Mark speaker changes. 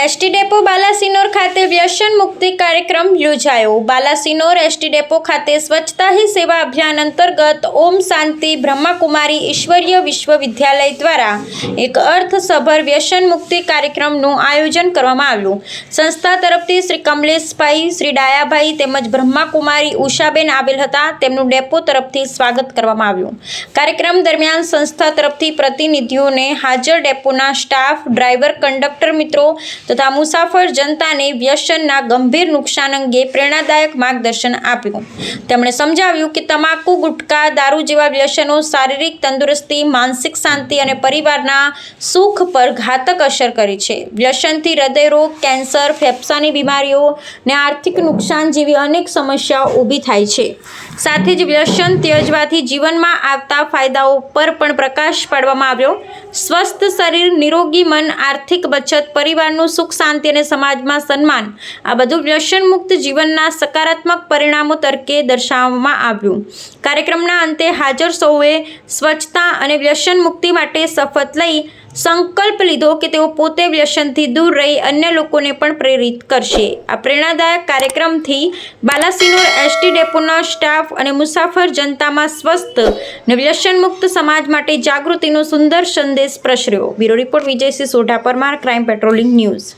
Speaker 1: ST depot Balasinor ખાતે વ્યસન મુક્તિ કાર્યક્રમ યોજાયો. બાલાસિનોર એસટી ડેપો ખાતે સ્વચ્છતા હી સેવા અભિયાન અંતર્ગત ઓમ શાંતિ બ્રહ્માકુમારી ઈશ્વરીય વિશ્વવિદ્યાલય દ્વારા એક અર્થસભર વ્યસન મુક્તિ કાર્યક્રમનું આયોજન કરવામાં આવ્યું. સંસ્થા તરફથી શ્રી કમલેશભાઈ, શ્રી ડાયાભાઈ તેમજ બ્રહ્માકુમારી ઉષાબેન આવેલ હતા. તેમનું ડેપો તરફથી સ્વાગત કરવામાં આવ્યું. કાર્યક્રમ દરમિયાન સંસ્થા તરફથી પ્રતિનિધિઓને હાજર ડેપોના સ્ટાફ, ડ્રાઈવર, કંડક્ટર મિત્રો તથા મુસાફર જનતાને વ્યસનના ગંભીર નુકસાન અંગે પ્રેરણાદાયક માર્ગદર્શન આપ્યું. તેમણે સમજાવ્યું કે તમાકુ, ગુટકા, દારૂ જેવા વ્યસનો શારીરિક તંદુરસ્તી, માનસિક શાંતિ અને પરિવારના સુખ પર ઘાતક અસર કરે છે. વ્યસનથી હૃદયરોગ કેન્સર, ફેફસાની બીમારીઓ ને આર્થિક નુકસાન જેવી અનેક સમસ્યાઓ ઊભી થાય છે. સાથે જ વ્યસન ત્યજવાથી જીવનમાં આવતા ફાયદાઓ પર પણ પ્રકાશ પાડવામાં આવ્યો. સ્વસ્થ શરીર, નિરોગી મન, આર્થિક બચત, પરિવારનું સુખ, શાંતિ અને સમાજમાં સન્માન, આ બધું વ્યસન મુક્ત જીવનના સકારાત્મક પરિણામો તરીકે દર્શાવવામાં આવ્યું. કાર્યક્રમના અંતે હાજર સૌએ સ્વચ્છતા અને વ્યસન મુક્તિ માટે શપથ લઈ સંકલ્પ લીધો કે તેઓ પોતે વ્યસનથી દૂર રહી અન્ય લોકોને પણ પ્રેરિત કરશે. આ પ્રેરણાદાયક કાર્યક્રમથી બાલાસિનોર એસટી ડેપોના સ્ટાફ અને મુસાફર જનતામાં સ્વસ્થ અને વ્યસન મુક્ત સમાજ માટે જાગૃતિનો સુંદર સંદેશ પ્રસર્યો. Bureau report Vijaysinh Sodha Parmar, crime patrolling news.